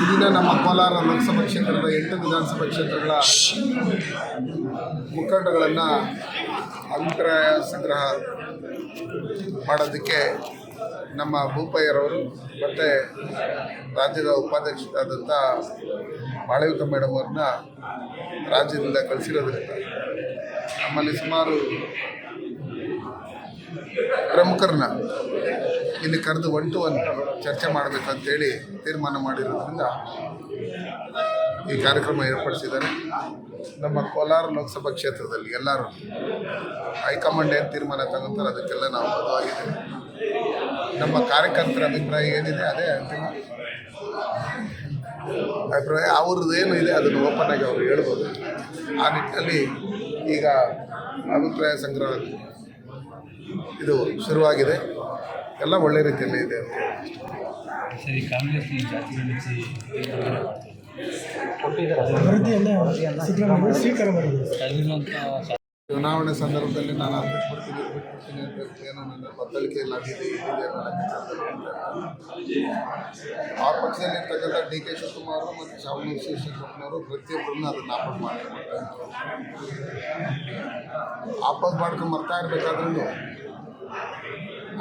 ದಿನ ನಮ್ಮ ಕೋಲಾರ ಲೋಕಸಭಾ ಕ್ಷೇತ್ರದ ಎಂಟು ವಿಧಾನಸಭಾ ಕ್ಷೇತ್ರಗಳ ಮುಖಂಡಗಳನ್ನು ಅಭಿಪ್ರಾಯ ಸಂಗ್ರಹ ಮಾಡೋದಕ್ಕೆ ನಮ್ಮ ಭೂಪಯ್ಯರವರು ಮತ್ತು ರಾಜ್ಯದ ಉಪಾಧ್ಯಕ್ಷರಾದಂಥ ಮಾಳವಿಕ ಮೇಡಮ್ ಅವ್ರನ್ನ ರಾಜ್ಯದಿಂದ ಕಳಿಸಿರೋದ್ರಿಂದ ನಮ್ಮಲ್ಲಿ ಸುಮಾರು ಪ್ರಮುಖರನ್ನ ಇಲ್ಲಿ ಕರೆದು ಒನ್ ಟು ಒನ್ ಚರ್ಚೆ ಮಾಡಬೇಕಂತೇಳಿ ತೀರ್ಮಾನ ಮಾಡಿರೋದ್ರಿಂದ ಈ ಕಾರ್ಯಕ್ರಮ ಏರ್ಪಡಿಸಿದ್ದಾರೆ ನಮ್ಮ ಕೋಲಾರ ಲೋಕಸಭಾ ಕ್ಷೇತ್ರದಲ್ಲಿ ಎಲ್ಲರೂ ಹೈಕಮಾಂಡ್ ಏನು ತೀರ್ಮಾನ ತಗೊಂತಾರೆ ಅದಕ್ಕೆಲ್ಲ ನಾವು ಬದುವಾಗಿದ್ದೇವೆ ನಮ್ಮ ಕಾರ್ಯಕರ್ತರ ಅಭಿಪ್ರಾಯ ಏನಿದೆ ಅದೇ ಅಂತಿಮ ಅಭಿಪ್ರಾಯ. ಅವ್ರದ್ದು ಏನು ಇದೆ ಅದನ್ನು ಓಪನ್ ಆಗಿ ಅವರು ಹೇಳ್ಬೋದು. ಆ ನಿಟ್ಟಿನಲ್ಲಿ ಈಗ ಅಭಿಪ್ರಾಯ ಸಂಗ್ರಹ ಇದು ಶುರುವಾಗಿದೆ. ಎಲ್ಲ ಒಳ್ಳೆ ರೀತಿಯಲ್ಲಿ ಇದೆ ಅಂತ ಸರಿ ಕಾಂಗ್ರೆಸ್ ಈ ಜಾತಿ ಗಣಿಸಿ ಚುನಾವಣೆ ಸಂದರ್ಭದಲ್ಲಿ ನಾನು ಅದು ಬಿಟ್ಬಿಡ್ತೀನಿ ಬಿಟ್ಬಿಡ್ತೀನಿ ಅಂತ ಏನೋ ನನ್ನ ಬದ್ದಲಿಕೆ ಆಗಿದೆ ಇದಿದೆ ಅನ್ನೋ ಲೆಕ್ಕಾಚಾರದಲ್ಲಿ ಆ ಪಕ್ಷದಲ್ಲಿ ಇರ್ತಕ್ಕಂಥ ಡಿ ಕೆ ಶಿವಕುಮಾರ್ ಮತ್ತು ಚಾವಣಿ ಶಿವಶಂಕರಪ್ಪನವರು ಪ್ರತಿಯೊಬ್ಬರನ್ನ ಅದನ್ನು ಆಪಸ್ ಮಾಡ್ಕೊಂಡ್ಬರ್ತಾರೆ ಆಪಸ್ ಮಾಡ್ಕೊಂಡು ಬರ್ತಾ ಇರಬೇಕಾದ್ರೂ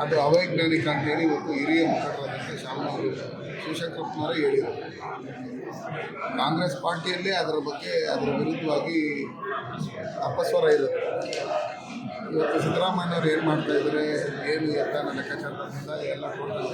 ಅದು ಅವೈಜ್ಞಾನಿಕ ಅಂತೇಳಿ ಇವತ್ತು ಹಿರಿಯ ಮುಖಂಡರಾದಂಥ ಶಾಮನೂರು ಶಿವಶಂಕರಪ್ಪನವರೇ ಹೇಳಿದರು. ಕಾಂಗ್ರೆಸ್ ಪಾರ್ಟಿಯಲ್ಲೇ ಅದರ ಬಗ್ಗೆ ಅದರ ವಿರುದ್ಧವಾಗಿ ಅಪಸ್ವರ ಇರುತ್ತೆ ಇವತ್ತು ಸಿದ್ದರಾಮಯ್ಯವ್ರು ಏನು ಮಾಡ್ತಾ ಇದ್ದಾರೆ ಏನು ಎತ್ತ ಲೆಕ್ಕ ಲೆಕ್ಕಾಚಾರದಿಂದ ಎಲ್ಲ ಟೋಟಲ್